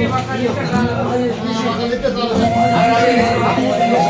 সেবা কাজ করতে গেলে আমাদের কিছু সাহায্য করতে হবে আর আমি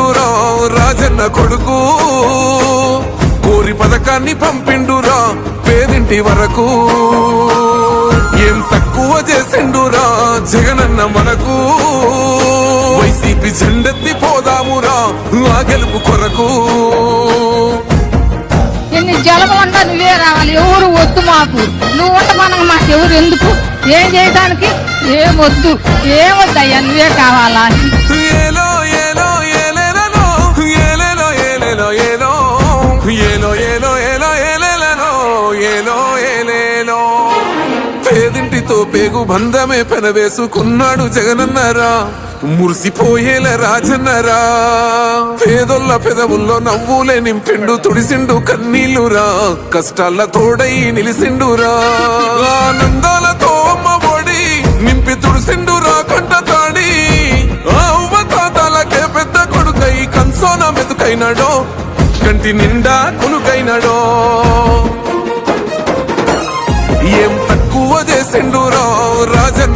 చేసిండురా రాజన్న కొడుకు. కోరి పథకాన్ని పంపిండురా పేదింటి వరకు. ఏం తక్కువ చేసిండురా జగనన్న మనకు. వైసీపీ జెండెత్తి పోదామురా ఆ గెలుపు కొరకు. ఎన్ని జలమండా నువ్వే రావాలి ఎవరు వద్దు మాకు. నువ్వు ఉండమనగా మాకు ఎవరు ఎందుకు? ఏం చేయడానికి? ఏం వద్దు ఏం వద్దయ్యా నువ్వే కావాలా? పేగు బంధమే పెనవేసుకున్నాడు జగనన్నరా. మురిసిపోయేల రాజన్నరా. పేదొల్ల పెదవుల్లో నవ్వులే నింపిండు తుడిసిండు కన్నీళ్ళురా. కష్టాల తోడై నిలిసిండురా. ఆనందాలతో అమ్మ ఒడి నింపి తుడిసిండురా కంట తాడి. ఆ ఉవ్వ పెద్ద కొడుకై కన్సోన మెతుకైనాడో కంటి నిండా కొనుకైనాడో.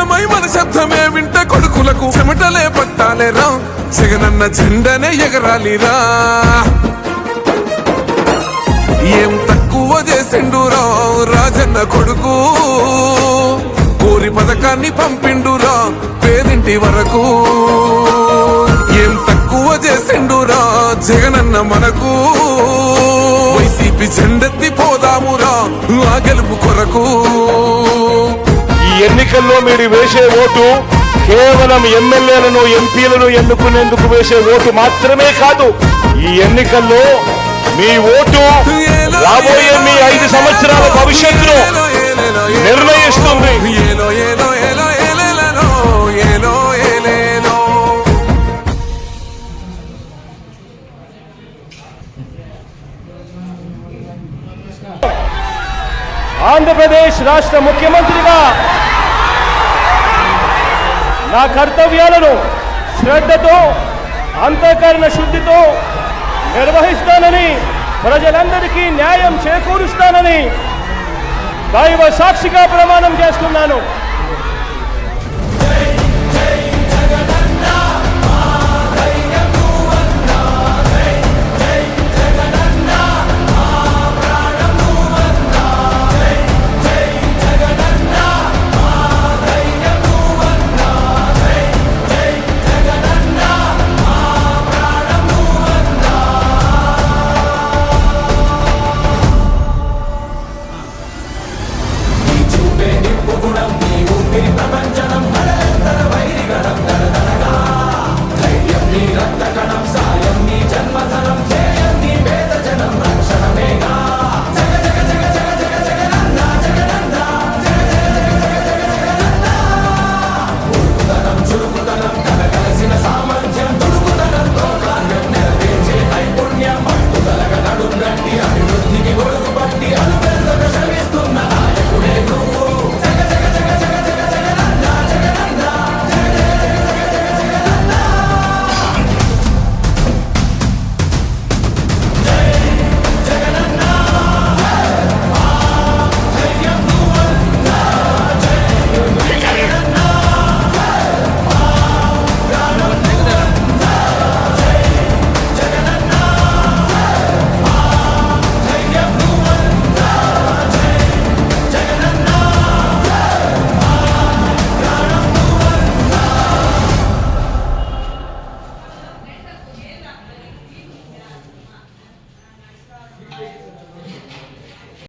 సిద్ధమై మన శబ్దమే వింట కొడుకులకు చెమటలే పట్టాలేరా జగనన్న జెండనే ఎగరాలిరా. ఏం తక్కువ చేసిండు రాజన్న కొడుకు. కోరి పథకాన్ని పంపిండురా పేదింటి వరకు. ఏం తక్కువ చేసిండురా జగనన్న మనకు. వైసీపీ జెండెత్తి పోదామురా ఆ గెలుపు కొరకు. ఎన్నికల్లో మీరు వేసే ఓటు కేవలం ఎమ్మెల్యేలను ఎంపీలను ఎన్నుకునేందుకు వేసే ఓటు మాత్రమే కాదు ఈ ఎన్నికల్లో మీ ఓటు రాబోయే మీ ఐదు సంవత్సరాల భవిష్యత్తును నిర్ణయిస్తుంది. ఆంధ్రప్రదేశ్ రాష్ట్ర ముఖ్యమంత్రిగా నా కర్తవ్యాలను శ్రద్ధతో అంతఃకరణ శుద్ధితో నిర్వహిస్తానని ప్రజలందరికీ న్యాయం చేకూరుస్తానని దైవ సాక్షిగా ప్రమాణం చేస్తున్నాను. సాయం నీ జన్మధనం